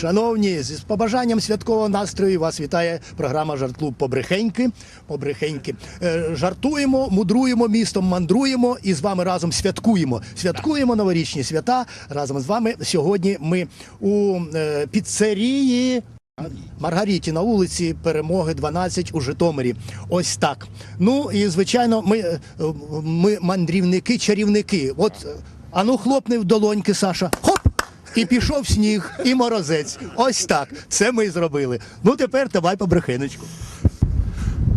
Шановні, з побажанням святкового настрою вас вітає програма Жарт-клуб Побрехеньки. Побрехеньки. Е, Жартуємо, мудруємо містом, мандруємо і з вами разом святкуємо. Святкуємо новорічні свята. Разом з вами сьогодні ми у е, піцерії. Маргариті на вулиці Перемоги 12 у Житомирі. Ось так. Ну і звичайно, ми, е, ми мандрівники, чарівники. От ану хлопни в долоньки, Саша. І пішов сніг, і морозець. Ось так. Це ми зробили. Ну тепер давай по брехиночку.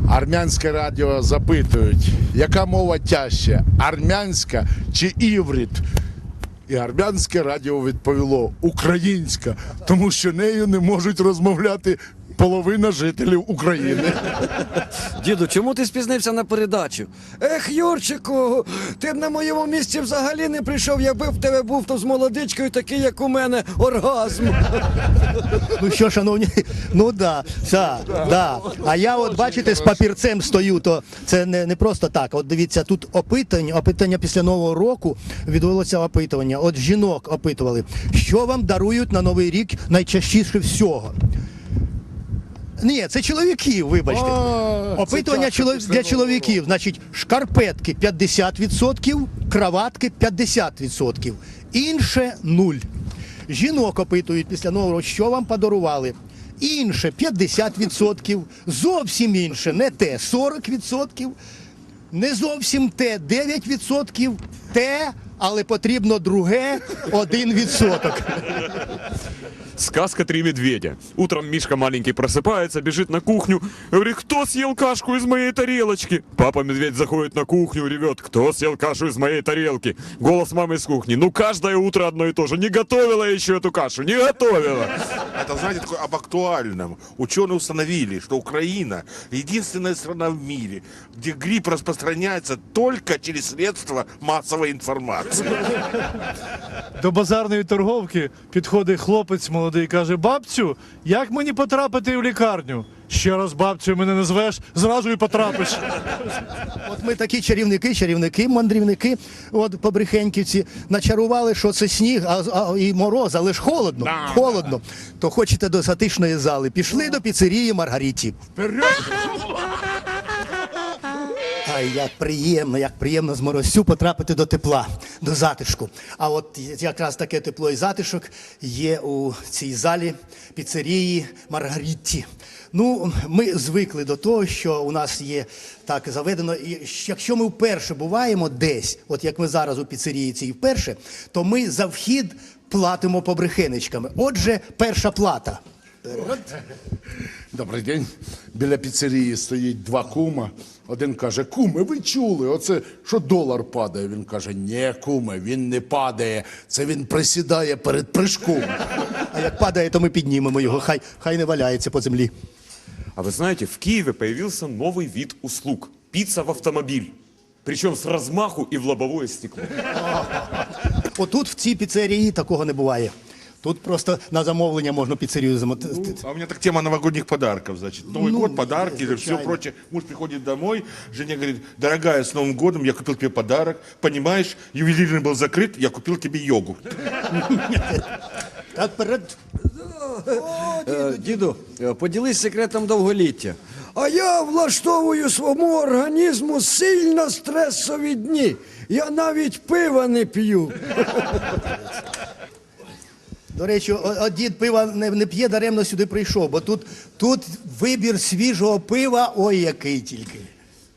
Армянське радіо запитують, яка мова тяжче, армянська чи іврит? І армянське радіо відповіло українська, тому що нею не можуть розмовляти половина жителів України. Діду, чому ти спізнився на передачу? Ех, Юрчику, ти б на моєму місці взагалі не прийшов, якби в тебе був то з молодичкою такий, як у мене, оргазм. Ну що, шановні, ну да, да, да. А я от бачите, з папірцем стою, то це не, не просто так. От дивіться, тут опитання, опитання після нового року відбулося опитування. От жінок опитували, що вам дарують на новий рік найчастіше всього. Ні, це чоловіків, вибачте. А, Опитування це чоло- для чоловіків, значить, шкарпетки 50%, краватки 50%, інше нуль. Жінок опитують після нового року, що вам подарували. Інше 50%, зовсім інше, не те 40%, не зовсім те 9%, те, але потрібно друге 1%. Сказка «Три медведя». Утром Мишка маленький просыпается, бежит на кухню, говорит, кто съел кашку из моей тарелочки? Папа медведь заходит на кухню, ревет, кто съел кашу из моей тарелки? Голос мамы из кухни, ну каждое утро одно и то же, не готовила еще эту кашу, не готовила. Это, знаете, такое об актуальном. Ученые установили, что Украина единственная страна в мире, где грипп распространяется только через средства массовой информации. До базарної торговки підходить хлопець молодий і каже: Бабцю, як мені потрапити в лікарню? Ще раз бабцю мене назвеш, зразу і потрапиш. От ми такі чарівники, чарівники, мандрівники, от по Брехеньківці, начарували, що це сніг, а, а і мороз, але ж холодно. холодно. То хочете до затишної зали. Пішли до піцерії Маргариті. Ай, як приємно, як приємно з морозцю потрапити до тепла, до затишку. А от якраз таке тепло і затишок є у цій залі піцерії Маргаритті. Ну, ми звикли до того, що у нас є так заведено. І якщо ми вперше буваємо десь, от як ми зараз у піцерії цій вперше, то ми за вхід платимо побрехенечками. Отже, перша плата. Добрий день. Біля піцерії стоїть два кума. Один каже: Куме, ви чули? Оце що долар падає. Він каже: Ні, куме, він не падає. Це він присідає перед прыжком. А як падає, то ми піднімемо його. Хай, хай не валяється по землі. А вы знаете, в Киеве появился новый вид услуг – пицца в автомобиль. Причем с размаху и в лобовое стекло. Отут в цій піцерії такого не буває. Тут просто на замовлення можна піцерію замотати. А у меня так тема новогодних подарков, значит. Новый Ну, год, подарки, все случайно. прочее. Муж приходит домой, жене говорит, дорогая, с Новым годом я купил тебе подарок. Понимаешь, ювелирный был закрыт, я купил тебе йогурт. Так перед Е, Діду, е, поділись секретом довголіття. А я влаштовую своєму організму сильно стресові дні. Я навіть пива не п'ю. До речі, дід пива не, не п'є, даремно сюди прийшов, бо тут, тут вибір свіжого пива, ой, який тільки.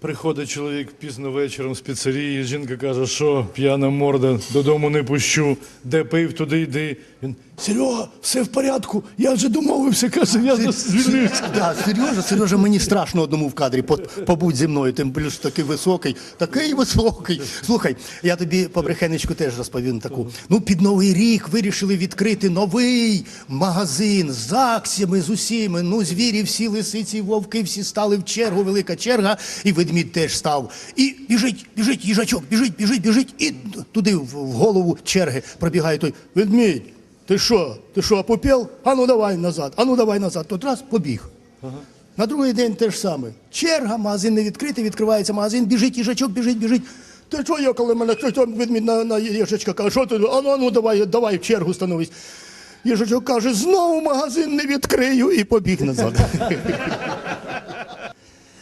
Приходить чоловік пізно вечором з піцерії, жінка каже, що п'яна морда, додому не пущу, де пив, туди йди. Він, Серега, все в порядку, я вже домовився, каже, я звільнився. Да, Сережа, Сережа, мені страшно одному в кадрі. По- Побудь зі мною, тим більше такий високий, такий високий. Слухай, я тобі по брехенечку теж розповім таку. Ну, під новий рік вирішили відкрити новий магазин з акціями, з усіми. Ну, звірі, всі лисиці, вовки, всі стали в чергу, велика черга, і ведмідь теж став. І біжить, біжить, їжачок, біжить, біжить, біжить, і туди в голову черги пробігає той ведмідь. Ти що? Ти що, попів? Ану давай назад, ану давай назад. Тот раз побіг. На другий день те ж саме. Черга, магазин не відкритий, відкривається магазин, біжить їжачок, біжить, біжить. Ти що я, коли мене що, відмінь на, на їжачка каже, що ти? А ну, а ну давай, давай в чергу становись. Їжачок каже, знову магазин не відкрию і побіг назад.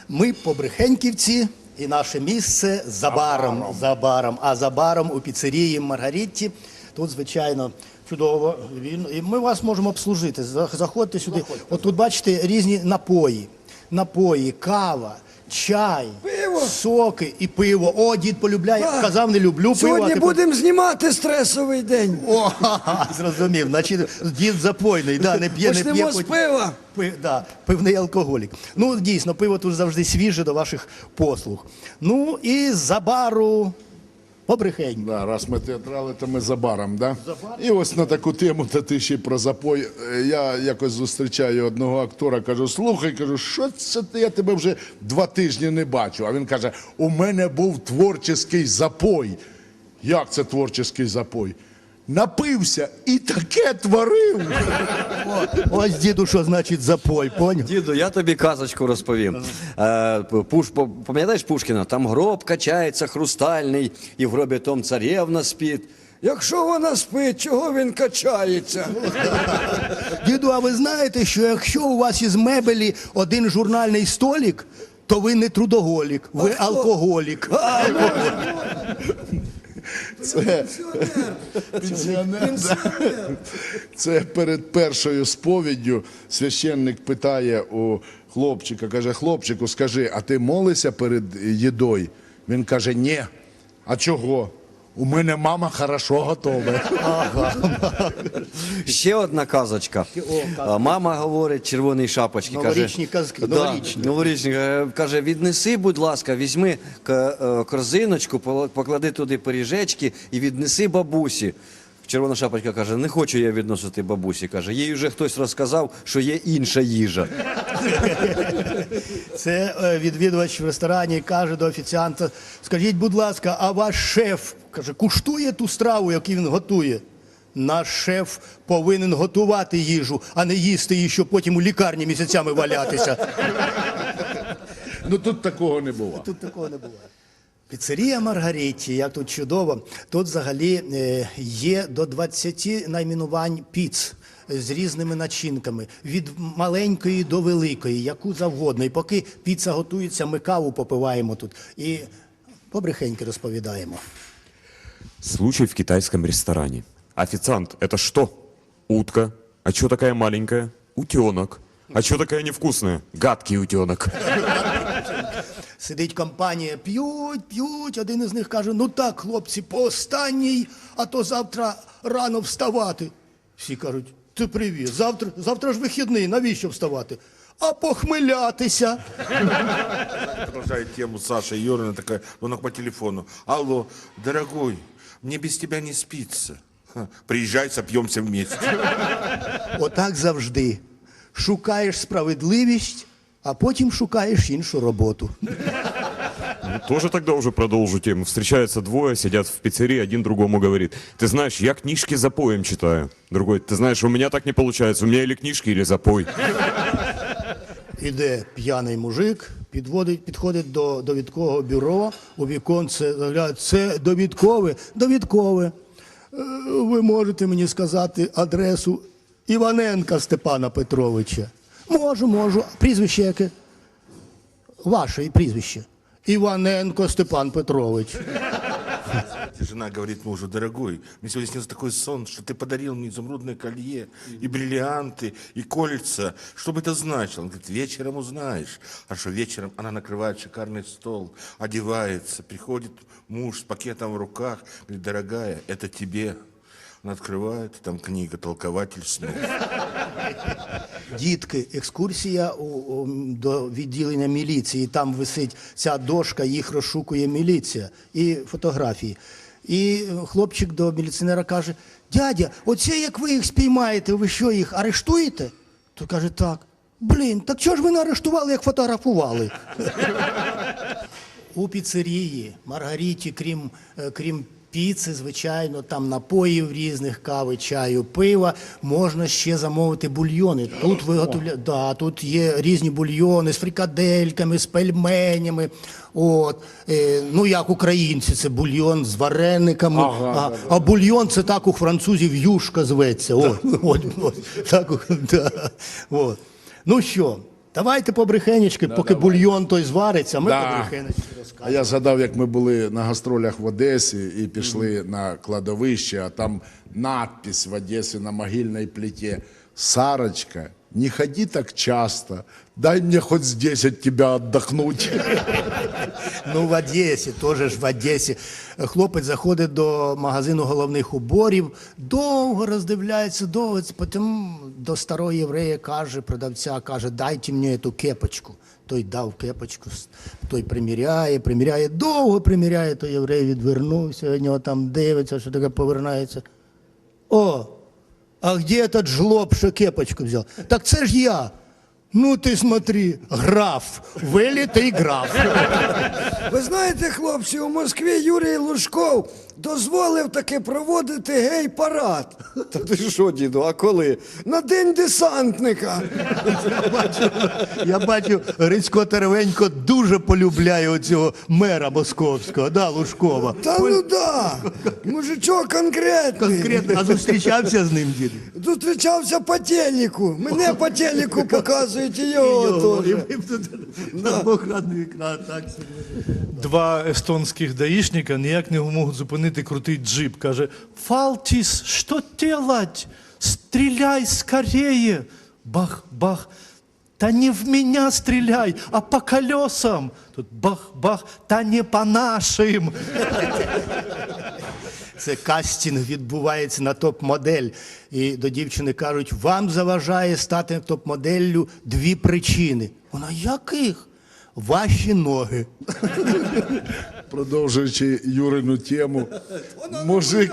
Ми побрехеньківці, і наше місце за баром. За баром. А за баром у піцерії Маргарітті. Тут, звичайно, чудово. Вільно. І ми вас можемо обслужити. Заходьте сюди. От тут бачите різні напої. Напої, кава. Чай, Пиво. соки і пиво. О, дід полюбляє. Так. Казав, не люблю пиво. а Сьогодні тепер- будемо знімати стресовий день. О, зрозумів. Значить, дід запойний, да, не п'є, не п'є. З пива. Пи, да, пивний алкоголік. Ну, дійсно, пиво тут завжди свіже до ваших послуг. Ну і за бару побрехень. Да, раз ми театрали, то ми за баром, да? І ось на таку тему, та ти ще про запой. Е, Я якось зустрічаю одного актора, кажу, слухай, кажу, що це ти? Я тебе вже два тижні не бачу. А він каже: у мене був творчий запой. Як це творчий запой? Напився і таке творив. Ось діду, що значить запой, поняв? Діду, я тобі казочку розповім. Е, Пуш, по- пам'ятаєш Пушкіна? Там гроб качається хрустальний, і в гробі том царівна спить. Якщо вона спить, чого він качається? Діду, а ви знаєте, що якщо у вас із мебелі один журнальний столик, то ви не трудоголік, ви алкоголік. Це, пенсіонер. Це перед першою сповіддю священник питає у хлопчика, каже, хлопчику, скажи, а ти молишся перед їдою? Він каже, ні. А чого? У мене мама хорошо готова. Ще одна казочка. А, Мама говорить червоній шапочці. Новорічні каже, казки, Да, новорічні. новорічні. Е, Каже, віднеси, будь ласка, візьми к- е, корзиночку, пол- поклади туди пиріжечки і віднеси бабусі. Червона шапочка каже, не хочу я відносити бабусі. Каже, їй вже хтось розказав, що є інша їжа. Це е, відвідувач в ресторані каже до офіціанта: скажіть, будь ласка, а ваш шеф каже, куштує ту страву, яку він готує? Наш шеф повинен готувати їжу, а не їсти її, щоб потім у лікарні місяцями валятися. Ну тут такого не було. Тут такого не буває. Піцерія Маргаріті, як тут чудово. Тут взагалі е, є до 20 найменувань піц з різними начинками, від маленької до великої, яку завгодно. І поки піца готується, ми каву попиваємо тут і побрехеньки розповідаємо. Случай в китайском ресторане. Официант, это что? Утка. А что такая маленькая? Утенок. А что такая невкусная? Гадкий утенок. Сидить компанія, п'ють, п'ють. Один із них каже: ну так, хлопці, по останній, а то завтра рано вставати. Всі кажуть, ти привіз, завтра, завтра ж вихідний, навіщо вставати? А похмилятися. Продолжает тему Саша Юрина, такая, звонок по телефону. Алло, дорогой, мне без тебя не спится. Ха, Приезжай, сопьемся вместе. Отак завжди. Шукаєш справедливість, а потім шукаєш іншу роботу. Ну, тоже тогда уже продолжу тему. Встречаются двое, сидят в пиццерии, один другому говорит, ты знаешь, я книжки запоем читаю. Другой, ты знаешь, у меня так не получается, у меня или книжки, или запой. Іде п'яний мужик, підводить, підходить до довідкового бюро, у віконце це довідкове, довідкове. Е, Ви можете мені сказати адресу Іваненка Степана Петровича? Можу, можу. Прізвище яке? Ваше прізвище. Іваненко Степан Петрович. Жена говорит мужу, дорогой, мне сегодня снился такой сон, что ты подарил мне изумрудное колье, и бриллианты, и кольца. Что бы это значило? Он говорит, вечером узнаешь. А что вечером она накрывает шикарный стол, одевается, приходит муж с пакетом в руках, говорит, дорогая, это тебе. Она открывает, там книга «Толкователь снов». Дітки, екскурсія у, у, до відділення міліції. Там висить ця дошка, їх розшукує міліція і фотографії. І хлопчик до міліціонера каже: дядя, оце як ви їх спіймаєте, ви що їх арештуєте? Той каже, так. Блін, так чого ж ви не арештували, як фотографували? У піцерії Маргариті, крім, е, крім піци, звичайно, там напоїв різних, кави, чаю, пива. Можна ще замовити бульйони. Тут виготовля... да, тут є різні бульйони з фрикадельками, з пельменями. От, е, ну як українці, це бульйон з варениками. а, а бульйон це так у французів юшка зветься. От, от, от, так, да, от. Ну що, давайте побрехенечки, поки бульйон той звариться, ми Да. побрехенечки А розкажемо. я згадав, як ми були на гастролях в Одесі і пішли на кладовище, а там надпись в Одесі на могильній плиті «Сарочка, не ходи так часто, дай мне хоть здесь от тебя отдохнуть». Ну, в Одесі, теж ж в Одесі. Хлопець заходить до магазину головних уборів, довго роздивляється, довго, потім до старого єврея каже, продавця каже, дайте мені цю кепочку. Той дав кепочку, той приміряє, приміряє, довго приміряє, той єврей відвернувся, від нього там дивиться, що таке повернається. О, а где этот жлоб, що кепочку взяв? Так це ж я. Ну ти смотри, граф, вилітий граф. Ви знаєте, хлопці, у Москві Юрій Лужков дозволив таки проводити гей-парад. Та ти що, діду, а коли? На день десантника. Я бачу, Грицько Теревенько дуже полюбляє оцього мера московського, да, Лужкова. Та ну да, мужичок конкретний. Конкретно, а зустрічався з ним дід? Зустрічався по телеку. Мене по телеку показують і його теж. На двохрадне вікна, так. Два естонських даїшника ніяк не можуть зупинити крутий джип. Каже: Фалтіс, що делать? Стріляй скорее. Бах, бах. Та не в меня стреляй, а по колесам. Тут бах-бах, та не по нашим. Це кастинг відбувається на топ-модель. І до дівчини кажуть, вам заважає стати топ-моделлю дві причини. Вона яких? Ваші ноги. Продовжуючи Юрину тему, мужик,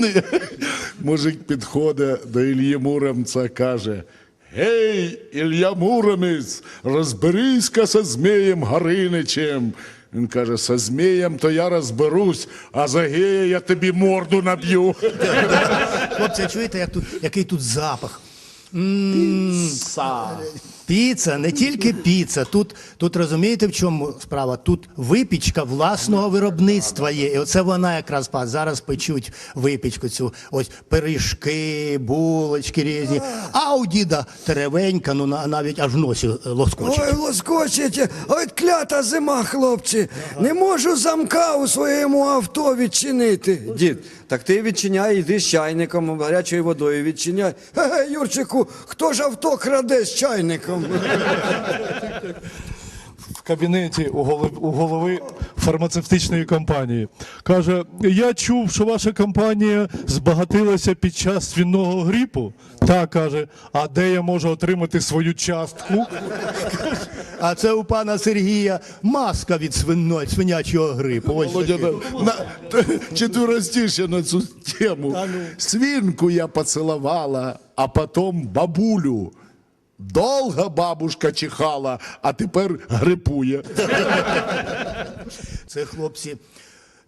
мужик підходить до Ільї Муромця, каже: Гей, Ілля Муромець, розберись-ка со Змієм Гариничем. Він каже, со Змієм то я розберусь, а за гея я тобі морду наб'ю. Хлопці, чуєте, як тут, який тут запах? Піца. Піца, не тільки піца. Тут, тут розумієте, в чому справа? Тут випічка власного виробництва є. І оце вона якраз зараз печуть випічку цю. Ось пиріжки, булочки різні. А у діда теревенька, ну на- навіть аж в носі лоскочить. Ой, лоскочите, ой, клята зима, хлопці. Не можу замка у своєму авто відчинити. Дід, так ти відчиняй, йди з чайником, гарячою водою відчиняй. Ге, Юрчику, хто ж авто краде з чайником? в кабінеті у голови, у голови фармацевтичної компанії. Каже: Я чув, що ваша компанія збагатилася під час свиного грипу. Так каже, а де я можу отримати свою частку? А це у пана Сергія маска від свино, свинячого грипу. Ось Володя, на, на, четверостище на цю тему. Свинку я поцеловала, а потом бабулю. Долго бабушка чихала, а тепер грипує. Це хлопці.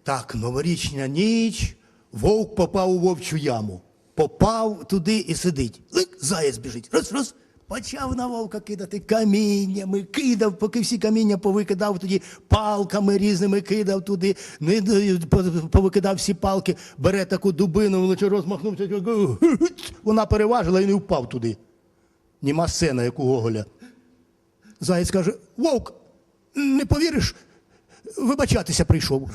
Так, новорічна ніч, вовк попав у вовчу яму. Попав туди і сидить. Лик, заєць біжить. Раз, раз. Почав на вовка кидати каміннями, кидав, поки всі каміння повикидав, тоді палками різними кидав туди, не повикидав всі палки, бере таку дубину, розмахнувся, вона переважила і не впав туди. Німа сцена, як у Гоголя. Заєць каже: Вовк, не повіриш, вибачатися прийшов.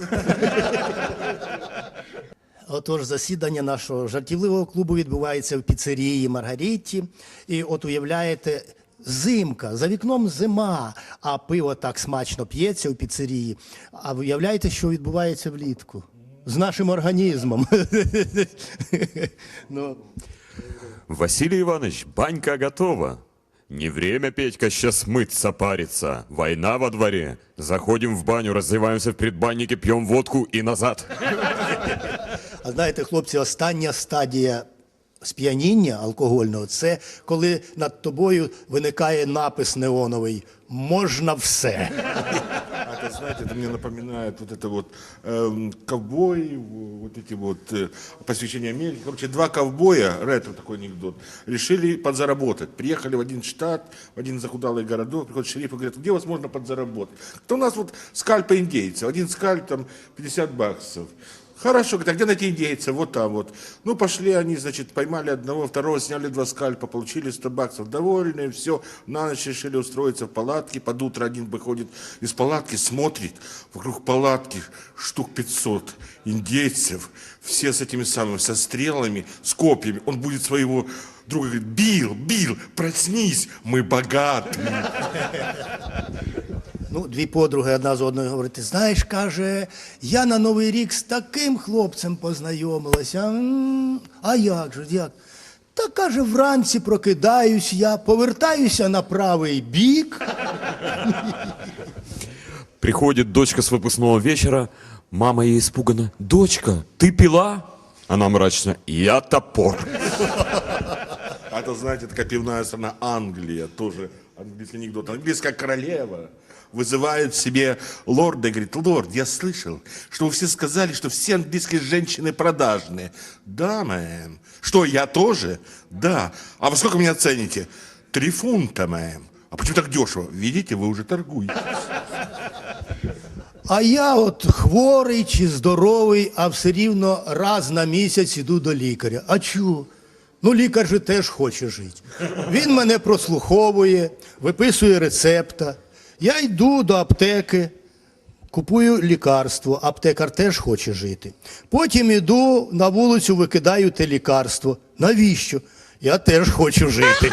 Отож, засідання нашого жартівливого клубу відбувається в піцерії Маргарітті. І от уявляєте, зимка, за вікном зима, а пиво так смачно п'ється у піцерії. А уявляєте, що відбувається влітку? З нашим організмом. ну, Василий Иванович, банька готова. Не время, Петька, сейчас мыться, париться. Война во дворе. Заходим в баню, раздеваемся в предбаннике, пьем водку и назад. А знаєте, хлопці, остання стадія сп'яніння алкогольного це коли над тобою виникає напис неоновий Можна все. Это, знаете, это мне напоминает вот это вот эм, ковбой, вот эти вот э, посвящения Америки. Короче, два ковбоя, ретро такой анекдот, решили подзаработать. Приехали в один штат, в один из захудалый городов, приходит шериф и говорит, где вас можно подзаработать? То у нас вот скальпы индейцев, один скальп там 50 баксов. Хорошо, говорит, а где найти индейца? Вот там вот. Ну, пошли они, значит, поймали одного, второго, сняли два скальпа, получили 100 баксов. Довольные, все. На ночь решили устроиться в палатке. Под утро один выходит из палатки, смотрит. Вокруг палатки штук 500 индейцев. Все с этими самыми, со стрелами, с копьями. Он будет своего друга говорит, Билл, Билл, проснись, мы богаты. Ну, дві подруги одна з одною говорить, знаєш, каже, я на Новий рік з таким хлопцем познайомилася. А як же, як? Та каже, вранці прокидаюсь я, повертаюся на правий бік. Приходит дочка с выпускного вечера, мама ей испугана. Дочка, ты пила? Она мрачно, я топор. А то, знаете, такая пивная страна Англия, тоже английский анекдот. Английская королева вызывает себе лорда и говорит, лорд, я слышал, что вы все сказали, что все английские женщины продажные. Да, мэм. Что, я тоже? Да. А вы сколько меня цените? Три фунта, мэм. А почему так дешево? Видите, вы уже торгуете. А я от хворий чи здоровий, а все рівно раз на місяць іду до лікаря. А чого? Ну, лікар же теж хоче жити. Він мене прослуховує, виписує рецепта. Я йду до аптеки, купую лікарство, аптекар теж хоче жити. Потім іду на вулицю, викидаю те лікарство. Навіщо? Я теж хочу жити.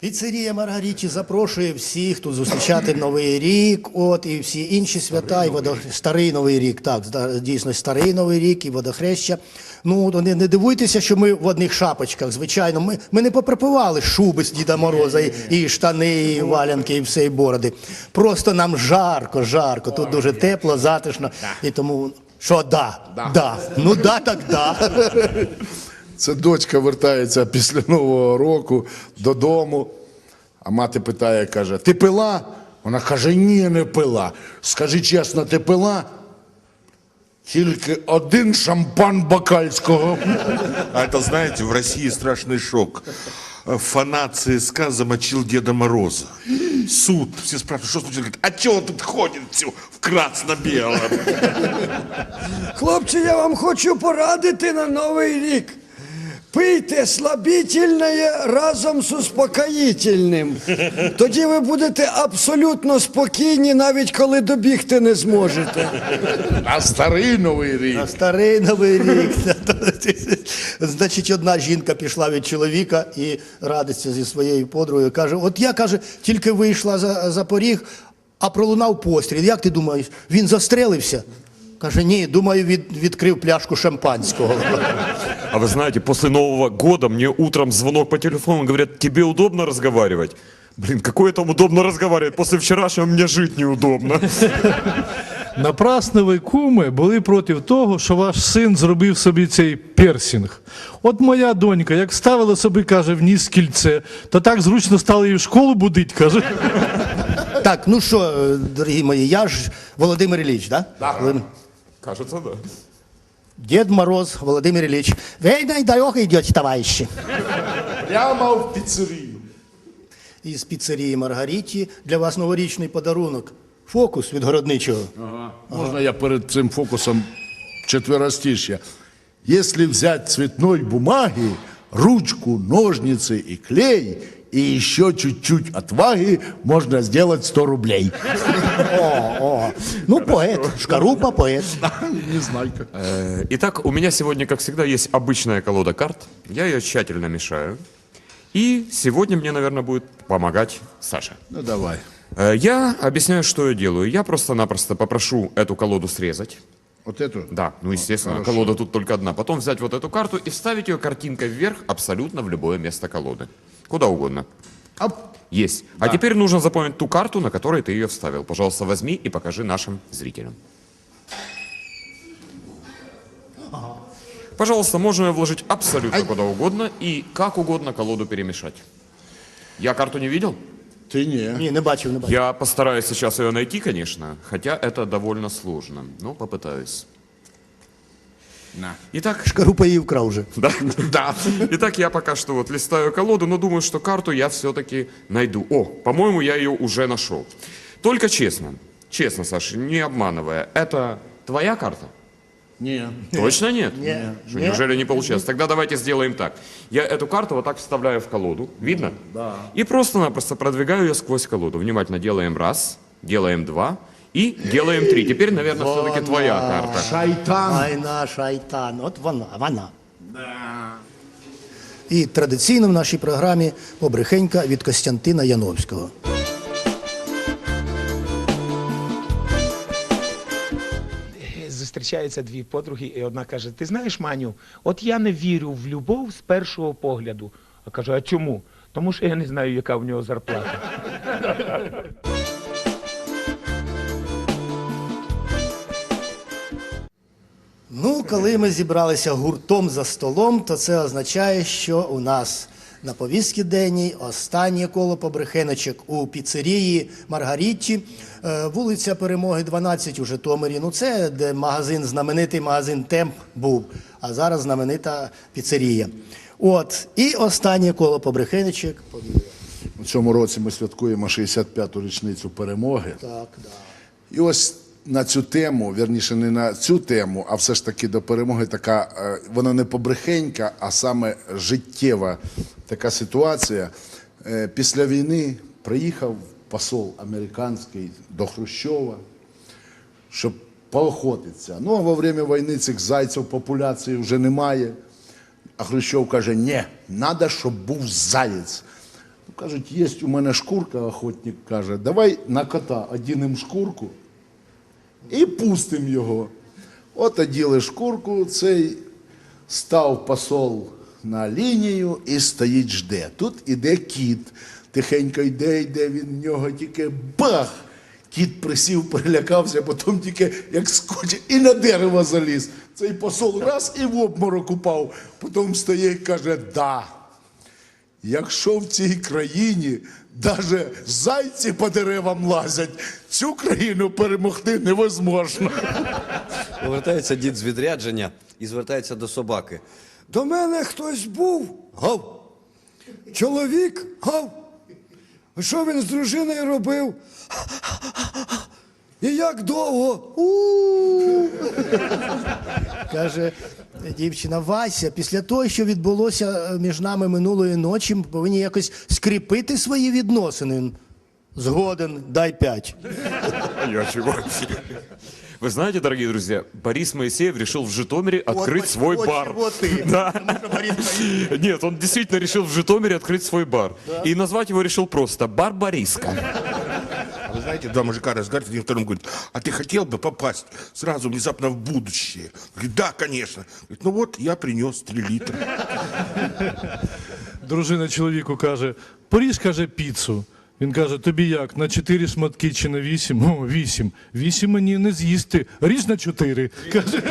Піцерія Маргарічі запрошує всіх тут зустрічати Новий рік, от і всі інші свята, і водох... старий Новий рік, так, дійсно старий Новий рік і водохреща. Ну, не, не дивуйтеся, що ми в одних шапочках. Звичайно, ми, ми не поприпивали шуби з Діда Мороза, і, і штани, і валянки, і все, і бороди. Просто нам жарко, жарко. Тут дуже тепло, затишно. І тому що да, да. Ну да, так да. Це дочка вертається після Нового року додому, а мати питає, каже: Ти пила? Вона каже, ні, не пила. Скажи чесно, ти пила? Тільки один шампан бакальського. А это, знаете, в России страшный шок. Э, Фанат ЦСКА замочил Деда Мороза. Суд. Все спрашивают, что случилось? Говорит, а что он тут ходит все в красно-белом? Хлопці, я вам хочу порадити на Новий рік. Пийте слабительне разом з успокоїтельним. Тоді ви будете абсолютно спокійні, навіть коли добігти не зможете. А старий новий рік. На старий новий рік. Значить, одна жінка пішла від чоловіка і радиться зі своєю подругою. Каже: От я каже, тільки вийшла за, за поріг, а пролунав постріл. Як ти думаєш, він застрелився? Каже, ні, думаю, від, відкрив пляшку шампанського. А вы знаете, после Нового года мне утром звонок по телефону, говорят, тебе удобно разговаривать? Блин, какое там удобно разговаривать? После вчерашнего мне жить неудобно. Напрасно ви, куми, були проти того, що ваш син зробив собі цей персінг. От моя донька, як ставила собі, каже, в ніс кільце, то так зручно стало її в школу будить, каже. Так, ну що, е, дорогі мої, я ж Володимир Ілліч, да? Володимир- Кажется, да. Дед Мороз Володимир Ілліч. Війна дорога йде, товарищи. Прямо в пиццерию. Із піцерії Маргариті для вас новорічний подарунок. Фокус від городничого. Ага. Можна я перед цим фокусом четверостишья? Если взять цветной бумаги, ручку, ножницы и клей, и еще чуть-чуть отваги, можно сделать 100 рублей. О, о. Ну, поет, шкарупа, поет. Не знаю как. Э, Итак, у меня сегодня, как всегда, есть обычная колода карт. Я ее тщательно мешаю. И сегодня мне, наверное, будет помогать Саша. Ну давай. Э, Я объясняю, что я делаю. Я просто-напросто попрошу эту колоду срезать. Вот эту? Да, ну естественно, колода тут только одна. Потом взять вот эту карту и вставить ее картинкой вверх абсолютно в любое место колоды. Куда угодно. Оп. Есть. А теперь нужно запомнить ту карту, на которой ты ее вставил. Пожалуйста, возьми и покажи нашим зрителям. Пожалуйста, можно ее вложить абсолютно куда угодно и как угодно колоду перемешать. Я карту не видел? Ты Ти ні. Ні, не бачив, не бачив. Я постараюсь сейчас ее найти, конечно, хотя это довольно сложно. Но попытаюсь. На. Итак, Шкарупа її вкрав вже. Да? Да. Итак, я пока что вот листаю колоду, но думаю, что карту я все-таки найду. О, по-моему, я ее уже нашел. Только честно, честно, Саша, не обманывая, это твоя карта? Ні. Точно нет? Не. Что, Не. неужели не получилось? Тогда давайте сделаем так. Я эту карту вот так вставляю в колоду, видно? Да. И просто-напросто продвигаю ее сквозь колоду. Внимательно делаем раз, делаем два и делаем три. Теперь, наверное, все-таки твоя карта. Шайтан. Айна шайтан. От вона, вона. І традиційно в нашій програмі побрехенька від Костянтина Яновського. Зустрічаються дві подруги, і одна каже: Ти знаєш, Маню, от я не вірю в любов з першого погляду. А кажу, а чому? Тому що я не знаю, яка в нього зарплата. Ну, коли ми зібралися гуртом за столом, то це означає, що у нас на повістці денній останнє коло побрехеночок у піцерії Маргарітті, е, вулиця Перемоги 12 у Житомирі. Ну, це де магазин, знаменитий магазин Темп був, а зараз знаменита піцерія. От, і останнє коло побрехеночок. У цьому році ми святкуємо 65-ту річницю перемоги. Так, да. І ось на цю тему, вірніше, не на цю тему, а все ж таки до перемоги така, е, вона не побрехенька, а саме життєва така ситуація. Е, Після війни приїхав посол американський до Хрущова, щоб поохотитися. Ну, а во время війни цих зайців популяції вже немає. А Хрущов каже: ні, треба, щоб був заєць. Ну, кажуть, є у мене шкурка, охотник каже, давай на кота одінемо шкурку і пустимо його. От оділи шкурку, цей став посол на лінію і стоїть жде. Тут іде кіт. Тихенько йде, йде, він в нього тільки бах! Кіт присів, перелякався, потім тільки як скоче, і на дерево заліз. Цей посол раз і в обморок упав. Потім стає і каже: да. Якщо в цій країні навіть зайці по деревам лазять, цю країну перемогти невозможно. Повертається дід з відрядження і звертається до собаки. До мене хтось був. Гав. Чоловік гав. А Що він з дружиною робив? І як довго? У-у-у. Каже дівчина Вася, після того, що відбулося е, між нами минулої ночі, ми повинні якось скріпити свої відносини. Він, Згоден, дай п'ять. А я чего? Вы знаете, дорогие друзья, Борис Моисеев решил в Житомире открыть вот- свой вот бар. чего ты. Да. Потому что Борис Моисеев. Нет, он действительно решил в Житомире открыть свой бар. И назвать его решил просто «Бар Бориска». А Вы знаете, два мужика разговаривают, один второму говорит, а ты хотел бы попасть сразу внезапно в будущее? Говорит, да, конечно. Говорит, ну вот, я принес три литра. Дружина чоловіку каже: поріж, каже, піцу. Він каже, тобі як, на чотири шматки чи на вісім? О, вісім. Вісім мені не з'їсти. Ріж на чотири. Каже,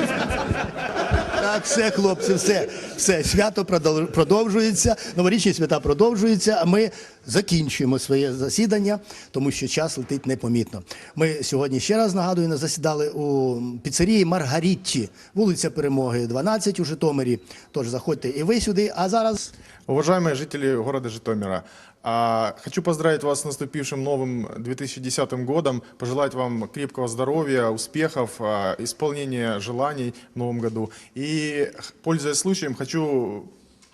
Так, все, хлопці, все, все, свято продовжується, новорічні свята продовжуються, а ми закінчуємо своє засідання, тому що час летить непомітно. Ми сьогодні ще раз нагадую, не засідали у піцерії Маргарітті, вулиця Перемоги, 12 у Житомирі. Тож заходьте і ви сюди. А зараз Уважаемые жители города Житомира, хочу поздравить вас с наступившим новым 2010 годом, пожелать вам крепкого здоровья, успехов, а, исполнения желаний в новом году. И, пользуясь случаем, хочу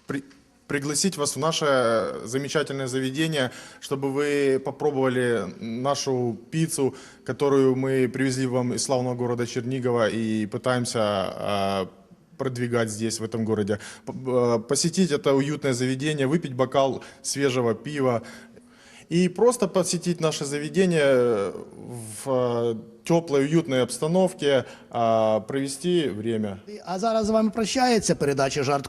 при- пригласить вас в наше замечательное заведение, чтобы вы попробовали нашу пиццу, которую мы привезли вам из славного города Чернигова и пытаемся а, продвигать здесь, в этом городе. Э, Посетить это уютное заведение, выпить бокал свежего пива и просто посетить наше заведение в теплой, уютной обстановке, а, провести время. а зараз з вами прощається передача Жарт